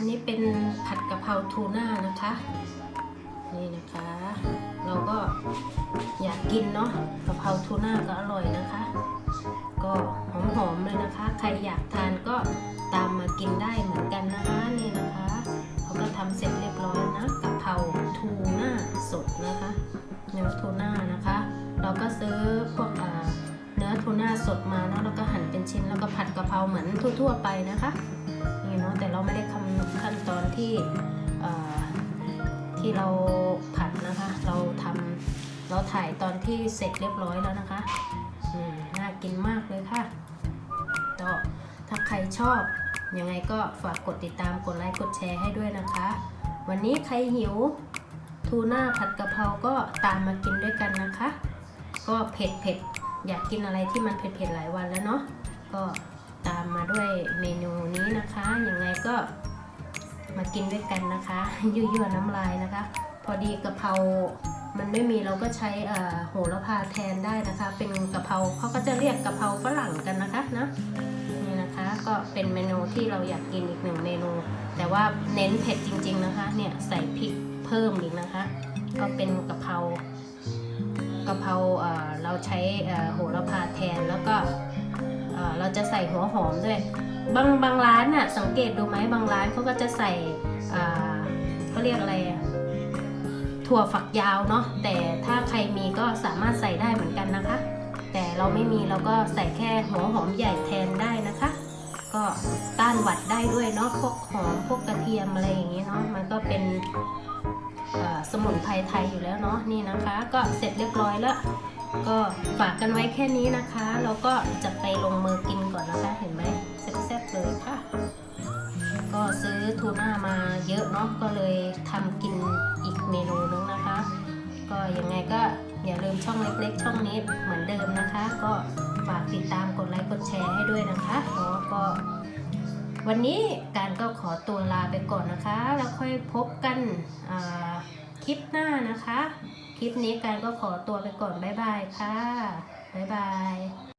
อันนี้เป็นผัดกะเพราทูน่านะคะ นี่นะคะ เราก็อยากกินเนาะกะเพราทูน่าก็อร่อยนะคะ ก็หอมๆเลยนะคะ ใครอยากทานก็ตามมากินได้เหมือนกันนะคะนี่นะคะเขาก็ทำเสร็จเรียบร้อยนะกะเพราทูน่าสดนะคะเนื้อทูน่านะคะ เราก็ซื้อพวกเนื้อทูน่าสดมาเนาะแล้วก็หั่นเป็นชิ้นแล้วก็ผัดกะเพราเหมือนทั่ว ๆ ไปนะคะ นี่เนาะแต่เราไม่ได้คำขั้นตอนที่ที่เราผัดนะคะ เราทำเราถ่ายตอนที่เสร็จเรียบร้อยแล้วนะคะน่ากินมากเลยค่ะก็ถ้าใครชอบยังไงก็ฝากกดติดตามกดไลค์กดแชร์ให้ด้วยนะคะ วันนี้ใครหิวทูน่าผัดกะเพราก็ตามมากินด้วยกันนะคะ ก็เผ็ดเผ็ดอยากกินอะไรที่มันเผ็ดเผ็ดหลายวันแล้วเนาะก็ตามมาด้วยเมนู นี้นะคะยังไงก็มากินด้วยกันนะคะ ยั่วๆน้ำลายนะคะ พอดีกะเพรามันไม่มีเราก็ใช้โหระพาแทนได้นะคะ เป็นกะเพราเขาก็จะเรียกกะเพราฝรั่งกันนะคะนะนี่นะคะก็เป็นเมนูที่เราอยากกินอีกหนึ่งเมนู แต่ว่าเน้นเผ็ดจริง ๆนะคะเนี่ยใส่พริกเพิ่มอีกนะคะ ก็เป็นกะเพรากะเพราเราใช้โหระพาแทนแล้วก็เอ่อเราจะใส่หัวหอมด้วย บางบางร้านน่ะสังเกตดูไหมบางร้านเขาก็จะใส่เขาเรียกอะไรอะถั่วฝักยาวเนาะแต่ถ้าใครมีก็สามารถใส่ได้เหมือนกันนะคะ แต่เราไม่มีเราก็ใส่แค่หัวหอมใหญ่แทนได้นะคะ ก็ต้านหวัดได้ด้วยเนาะพวกหอมพวกกระเทียมอะไรอย่างนี้เนาะมันก็เป็นสมุนไพรไทยอยู่แล้วเนาะนี่นะคะ ก็เสร็จเรียบร้อยแล้ว ก็ฝากกันไว้แค่นี้นะคะแล้วก็จะไปลงมือกินก่อนนะคะเห็นไหม เลยค่ะ ก็ซื้อทูน่ามาเยอะเนาะก็เลยทำกินอีกเมนูนึงนะคะ ก็ยังไงก็อย่าลืมช่องเล็กๆ ช่องนี้เหมือนเดิมนะคะ ก็ฝากติดตามกดไลค์กดแชร์ให้ด้วยนะคะแล้วก็วันนี้การก็ขอตัวลาไปก่อนนะคะ แล้วค่อยพบกันคลิปหน้านะคะ คลิปนี้การก็ขอตัวไปก่อน บ๊ายบายค่ะ บ๊ายบาย